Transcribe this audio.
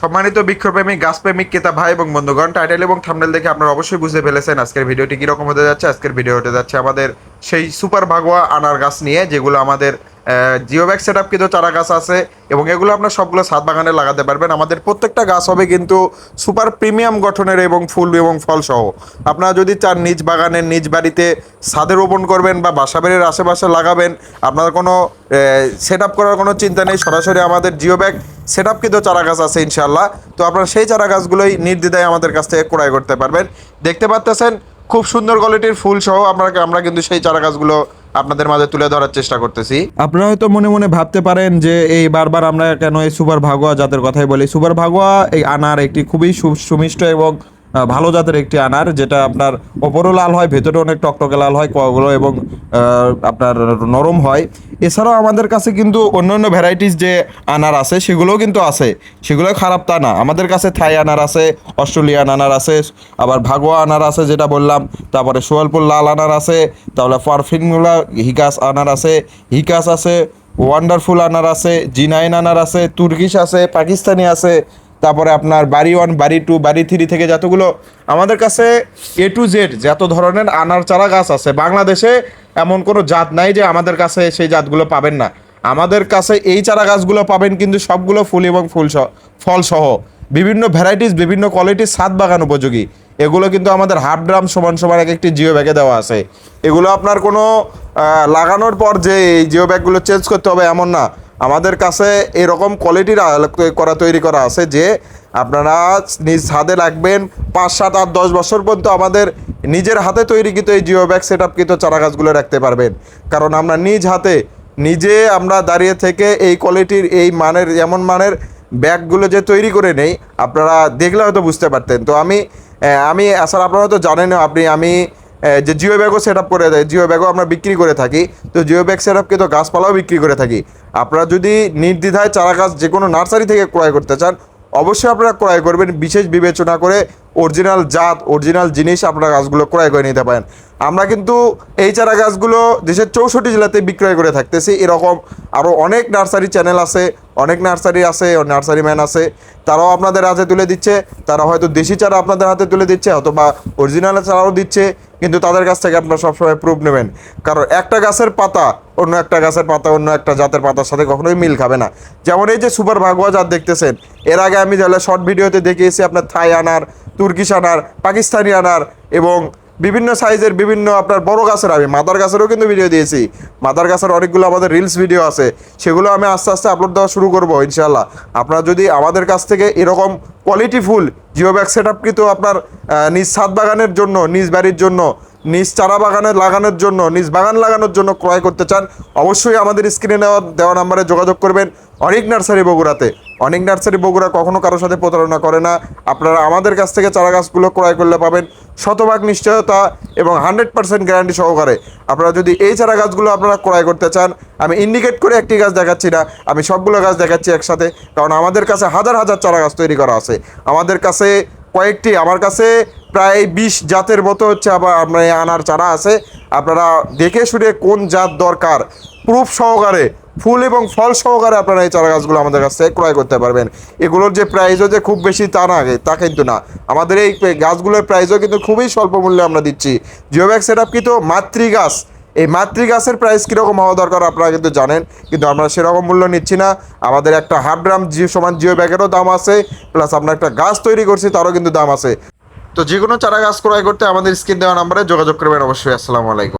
সম্মানিত বৃক্ষপ্রেমী গাছপ্রেমিক কেতা ভাই এবং বন্ধুগণ, টাইটেল এবং থামনেল দেখে আপনারা অবশ্যই বুঝতে ফেলেছেন আজকের ভিডিওটি কীরকম হতে যাচ্ছে। আজকের ভিডিও হতে যাচ্ছে আমাদের সেই সুপার ভাগোয়া আনার গাছ নিয়ে, যেগুলো আমাদের জিও ব্যাগ সেট কিন্তু চারা গাছ আছে এবং এগুলো আপনার সবগুলো ছাদ বাগানে লাগাতে পারবেন। আমাদের প্রত্যেকটা গাছ হবে কিন্তু সুপার প্রিমিয়াম গঠনের এবং ফুল এবং ফল সহ। আপনারা যদি চান নিজ বাগানের নিজ বাড়িতে ছাদে রোপণ করবেন বা বাসা বাসাবাড়ির আশেপাশে লাগাবেন, আপনার কোনো সেট আপ করার কোনো চিন্তা নেই। সরাসরি আমাদের জিও ব্যাগ সেট আপ কিন্তু চারা গাছ আছে ইনশাল্লাহ তো আপনারা সেই চারা গাছগুলোই নির্দ্বিধায় আমাদের কাছ থেকে ক্রয় করতে পারবেন। দেখতে পাচ্তেছেন খুব সুন্দর কোয়ালিটির ফুল সহ আমরা আমরা কিন্তু সেই চারা গাছগুলো আপনাদের মাঝে তুলে ধরার চেষ্টা করতেছি। আপনারা হয়তো মনে মনে ভাবতে পারেন যে এই বারবার আমরা কেন এই সুপার ভাগোয়া যাদের কথাই বলি সুপার ভাগোয়া এই আনার একটি খুবই সুমিষ্ট এবং ভালো জাতের একটি আনার, যেটা আপনার ওপরও লাল হয় ভেতরে অনেক টকটকে লাল হয়, কোয়াগুলো এবং আপনার নরম হয়। এছাড়াও আমাদের কাছে কিন্তু অন্য অন্য ভ্যারাইটিস যে আনার আছে, সেগুলোও কিন্তু আছে। সেগুলো খারাপ তা না। আমাদের কাছে থাই আনার আছে, অস্ট্রেলিয়ান আনার আছে, আবার ভাগোয়া আনার আছে, যেটা বললাম। তারপরে সোয়ালপুর লাল আনার আছে তাহলে পারফিনগুলা হিকাস আনার আছে, হিকাস আছে, ওয়ান্ডারফুল আনার আছে জি নাইন আনার আছে, তুর্কিশ আছে, পাকিস্তানি আছে তারপরে আপনার বাড়ি ওয়ান বাড়ি টু বাড়ি থ্রি থেকে যতগুলো আমাদের কাছে এ টু জেড যত ধরনের আনার চারা গাছ আছে, বাংলাদেশে এমন কোনো জাত নাই যে আমাদের কাছে সেই জাতগুলো পাবেন না। আমাদের কাছে এই চারা গাছগুলো পাবেন কিন্তু সবগুলো ফুল এবং ফুল ফল সহ। বিভিন্ন ভ্যারাইটিস বিভিন্ন কোয়ালিটির সাত বাগান উপযোগী। এগুলো কিন্তু আমাদের হাফ ড্রাম সমান সমান এক একটি জিও ব্যাগে দেওয়া আছে। এগুলো আপনার কোনো লাগানোর পর যে এই জিও ব্যাগগুলো চেঞ্জ করতে হবে এমন না। আমাদের কাছে এরকম কোয়ালিটির করা তৈরি করা আছে যে আপনারা নিজ হাতে রাখবেন, পাঁচ, সাত, আট, দশ বছর পর্যন্ত আমাদের নিজের হাতে তৈরিকৃত এই জিও ব্যাগ সেট আপকৃত চারা গাছগুলো রাখতে পারবেন। কারণ আমরা নিজ হাতে নিজে আমরা দাঁড়িয়ে থেকে এই কোয়ালিটির এই মানের, এমন মানের ব্যাগগুলো যে তৈরি করে নেই, আপনারা দেখলে হয়তো বুঝতে পারতেন। তো আমি আমি আসলে আপনারা হয়তো জানেন আপনি, আমি যে জিও ব্যাগও সেট আপ করে দেয়, জিও ব্যাগও আমরা বিক্রি করে থাকি। তো জিও ব্যাগ সেট আপকে তো গাছপালাও বিক্রি করে থাকি। আপনারা যদি নির্দ্বিধায় চারা গাছ যে কোনো নার্সারি থেকে ক্রয় করতে চান, অবশ্যই আপনারা ক্রয় করবেন। বিশেষ বিবেচনা করে অরিজিনাল জাত, অরিজিনাল জিনিস আপনারা গাছগুলো ক্রয় করে নিতে পারেন। আমরা কিন্তু এই চারা গাছগুলো দেশের চৌষট্টি জেলাতে বিক্রয় করে থাকতেছি। এরকম আরও অনেক নার্সারি চ্যানেল আছে। অনেক নার্সারি আছে নার্সারি ম্যান আছে, তারাও আপনাদের হাতে তুলে দিচ্ছে, তারা হয়তো দেশি চারা আপনাদের হাতে তুলে দিচ্ছে, অথবা অরিজিনাল চারাও দিচ্ছে, কিন্তু তাদের কাছ থেকে আপনারা সবসময় প্রুফ নেবেন। কারণ একটা গাছের পাতা অন্য একটা গাছের পাতা, অন্য একটা জাতের পাতার সাথে কখনোই মিল খাবে না। যেমন এই যে সুপার ভাগুয়া জাত দেখতেছেন, এর আগে আমি তাহলে শর্ট ভিডিওতে দেখিয়েছি, আপনার থাই আনার, তুর্কিশ আনার, পাকিস্তানি আনার, এবং বিভিন্ন সাইজের বিভিন্ন আপনার বড় গাছের, আমি মাদার গাছেরও কিন্তু ভিডিও দিয়েছি। মাদার গাছের অনেকগুলো আমাদের রিলস ভিডিও আছে। সেগুলো আমি আস্তে আস্তে আপলোড দেওয়া শুরু করব ইনশাল্লাহ আপনারা যদি আমাদের কাছ থেকে এরকম quality full geo bag set up কিন্তু আপনার নিজ ছাদ বাগানের জন্য, নিজ বাড়ির জন্য, নিজ চারা বাগানে লাগানোর জন্য, নিজ বাগান লাগানোর জন্য ক্রয় করতে চান, অবশ্যই আমাদের স্ক্রিনে দেওয়া দেওয়া নাম্বারে যোগাযোগ করবেন। অনেক নার্সারি বগুড়াতে। অনেক নার্সারি বগুড়া কখনো কারোর সাথে প্রতারণা করে না। আপনারা আমাদের কাছ থেকে চারা গাছগুলো ক্রয় করলে পাবেন শতভাগ নিশ্চয়তা এবং হান্ড্রেড পার্সেন্ট গ্যারান্টি সহকারে। আপনারা যদি এই চারা গাছগুলো আপনারা ক্রয় করতে চান, আমি ইন্ডিকেট করে একটি গাছ দেখাচ্ছি না, আমি সবগুলো গাছ দেখাচ্ছি একসাথে, কারণ আমাদের কাছে হাজার হাজার চারা গাছ তৈরি করা আছে। আমাদের কাছে কয়েকটি, আমার কাছে প্রায় বিশ জাতের মতো হচ্ছে আবার আপনার আনার চারা আছে। আপনারা দেখে শুনে কোন জাত দরকার, প্রুফ সহকারে ফুল এবং ফল সহকারে আপনারা এই চারা গাছগুলো আমাদের কাছ থেকে ক্রয় করতে পারবেন। এগুলোর যে প্রাইসও যে খুব বেশি তা না তা কিন্তু না। আমাদের এই গাছগুলোর প্রাইসও কিন্তু খুবই স্বল্প মূল্যে আমরা দিচ্ছি। জিওব্যাগ সেট আপ কিন্তু মাতৃ গাছ এই মাতৃ গাছের প্রাইস কীরকম হওয়া দরকার আপনারা কিন্তু জানেন, কিন্তু আমরা সেরকম মূল্য নিচ্ছি না। আমাদের একটা হাফ ড্রাম জিও সমান জিও ব্যাগেরও দাম আছে প্লাস আমরা একটা গাছ তৈরি করছি, তারও কিন্তু দাম আছে। তো যে কোনো চারা গাছ ক্রয় করতে আমাদের স্ক্রিন দেওয়া নাম্বারে যোগাযোগ করবেন অবশ্যই। আসসালামু আলাইকুম।